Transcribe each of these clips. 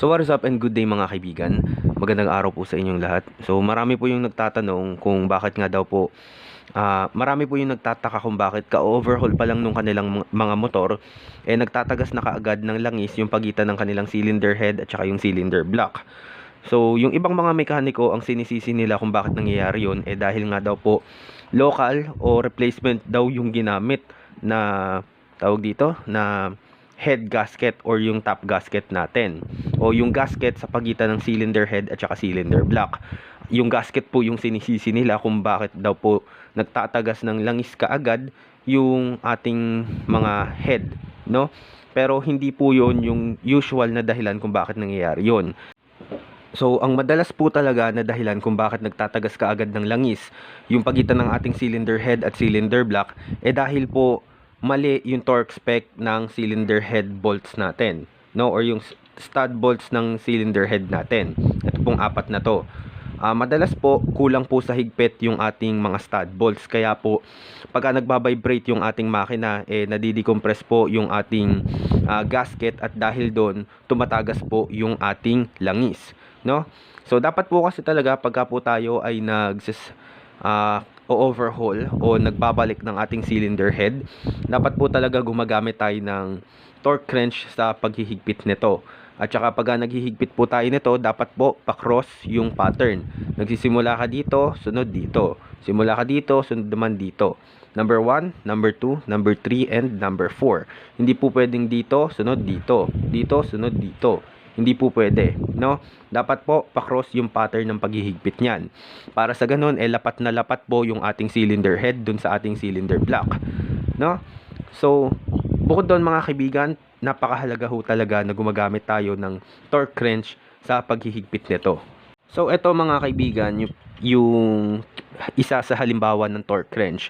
So what is up and good day mga kaibigan. Magandang araw po sa inyong lahat. So marami po yung nagtatanong kung bakit nga daw po ah, marami po yung nagtataka kung bakit ka-overhaul pa lang nung kanilang mga- motor eh nagtatagas na kaagad ng langis yung pagitan ng kanilang cylinder head at saka yung cylinder block. So yung ibang mga mekaniko ang sinisisi nila kung bakit nangyayari yun eh dahil nga daw po local o replacement daw yung ginamit na tawag dito na head gasket or yung top gasket natin o yung gasket sa pagitan ng cylinder head at saka cylinder block. Yung gasket po yung sinisisi nila kung bakit daw po nagtatagas ng langis kaagad yung ating mga head, no? Pero hindi po yon yung usual na dahilan kung bakit nangyayari yon. So, ang madalas po talaga na dahilan kung bakit nagtatagas kaagad ng langis yung pagitan ng ating cylinder head at cylinder block eh dahil po mali yung torque spec ng cylinder head bolts natin, no? Or yung stud bolts ng cylinder head natin. Ito pong apat na to. Ah, madalas po kulang po sa higpit yung ating mga stud bolts kaya po pagka nagbabibrate yung ating makina eh nadidecompress po yung ating ah, gasket at dahil doon tumatagas po yung ating langis no so dapat po kasi talaga pagka po tayo ay nagsis ah, o-overhaul o nagbabalik ng ating cylinder head dapat po talaga gumagamit tayo ng torque wrench sa paghihigpit nito at saka pag naghihigpit po tayo nito, dapat po pa-cross yung pattern. Nagsisimula ka dito, sunod dito. Simula ka dito, sunod naman dito. Number 1, number 2, number 3, and number 4. Hindi po pwedeng dito, sunod dito. Dito, sunod dito. Hindi po pwede, no? Dapat po pa-cross yung pattern ng paghihigpit niyan. Para sa ganun, eh lapat na lapat po yung ating cylinder head dun sa ating cylinder block, no? So, bukod doon mga kaibigan, napakahalaga ho talaga na gumagamit tayo ng torque wrench sa paghihigpit nito. So, ito mga kaibigan, yung, yung isa sa halimbawa ng torque wrench.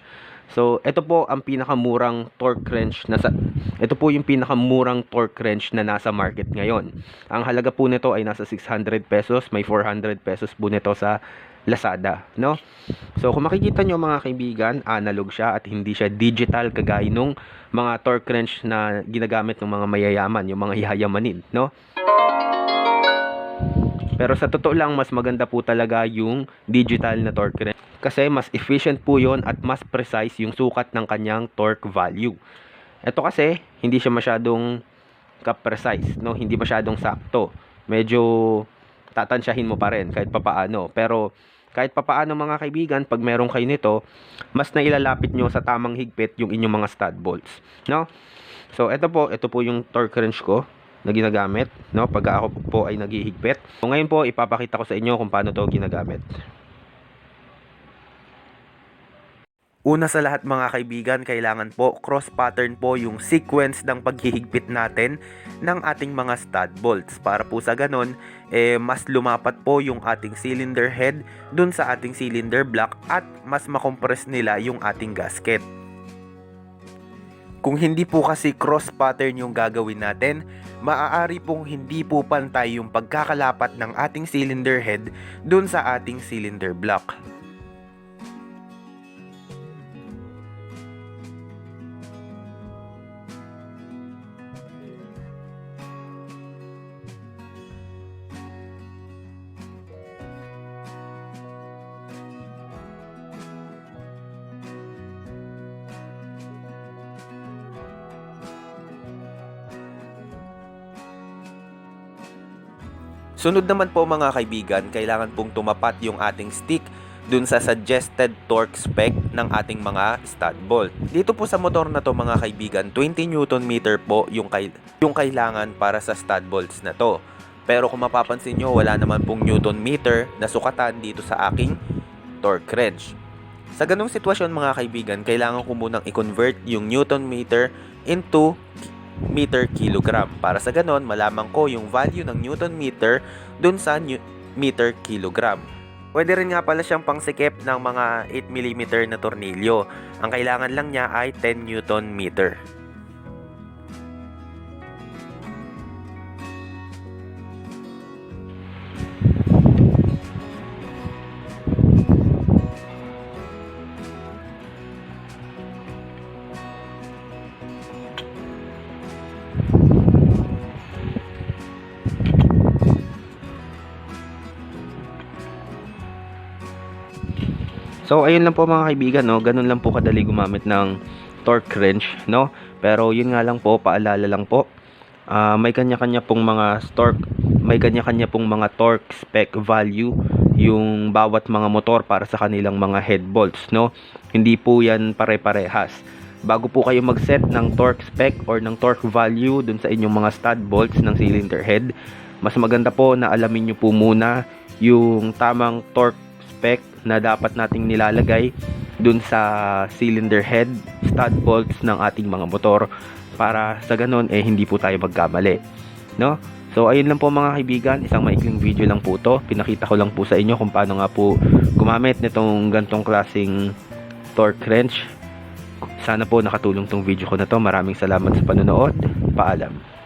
So, ito po ang pinakamurang torque wrench na sa ito po yung pinakamurang torque wrench na nasa market ngayon. Ang halaga po nito ay nasa 600 pesos, may 400 pesos po nito sa Lazada, no? So, kung makikita nyo mga kaibigan, analog siya at hindi siya digital kagaya nung mga torque wrench na ginagamit ng mga mayayaman, yung mga yayamanin, no? Pero sa totoo lang, mas maganda po talaga yung digital na torque wrench. Kasi mas efficient po yon at mas precise yung sukat ng kanyang torque value. Ito kasi, hindi siya masyadong ka-precise, no? Hindi masyadong sakto. Medyo tatansyahin mo pa rin kahit papaano. Pero kahit papaano mga kaibigan, pag meron kayo nito, mas nailalapit nyo sa tamang higpit yung inyong mga stud bolts, no? So, ito po, ito po yung torque wrench ko na ginagamit, no? Pag ako po ay naghihigpit. So, ngayon po, ipapakita ko sa inyo kung paano to ginagamit. Una sa lahat mga kaibigan, kailangan po cross pattern po yung sequence ng paghihigpit natin ng ating mga stud bolts para po sa ganon eh mas lumapat po yung ating cylinder head dun sa ating cylinder block at mas makompress nila yung ating gasket. Kung hindi po kasi cross pattern yung gagawin natin, maaari pong hindi po pantay yung pagkakalapat ng ating cylinder head dun sa ating cylinder block. Sunod naman po mga kaibigan, kailangan pong tumapat yung ating stick dun sa suggested torque spec ng ating mga stud bolt. Dito po sa motor na to mga kaibigan, 20 Newton meter po yung, kay- yung kailangan para sa stud bolts na to. Pero kung mapapansin nyo, wala naman pong Newton meter na sukatan dito sa aking torque wrench. Sa ganong sitwasyon mga kaibigan, kailangan ko munang i-convert yung Newton meter into meter kilogram. Para sa ganon, malaman ko yung value ng Newton meter dun sa new- meter kilogram. Pwede rin nga pala siyang pangsikip ng mga 8mm na tornilyo. Ang kailangan lang niya ay 10 Newton meter. So ayun lang po mga kaibigan, no? Ganun lang po kadali gumamit ng torque wrench, no? Pero yun nga lang po, paalala lang po. ah, may kanya-kanya pong mga torque, may kanya-kanya pong mga torque spec value yung bawat mga motor para sa kanilang mga head bolts, no? Hindi po yan pare-parehas. Bago po kayo mag-set ng torque spec or ng torque value dun sa inyong mga stud bolts ng cylinder head, mas maganda po na alamin nyo po muna yung tamang torque spec na dapat nating nilalagay dun sa cylinder head stud bolts ng ating mga motor. Para sa ganun eh hindi po tayo magkamali. No? So ayun lang po mga kaibigan. Isang maikling video lang po to. Pinakita ko lang po sa inyo kung paano nga po gumamit nitong gantong klasing torque wrench. Sana po nakatulong tong video ko na to. Maraming salamat sa panonood. Paalam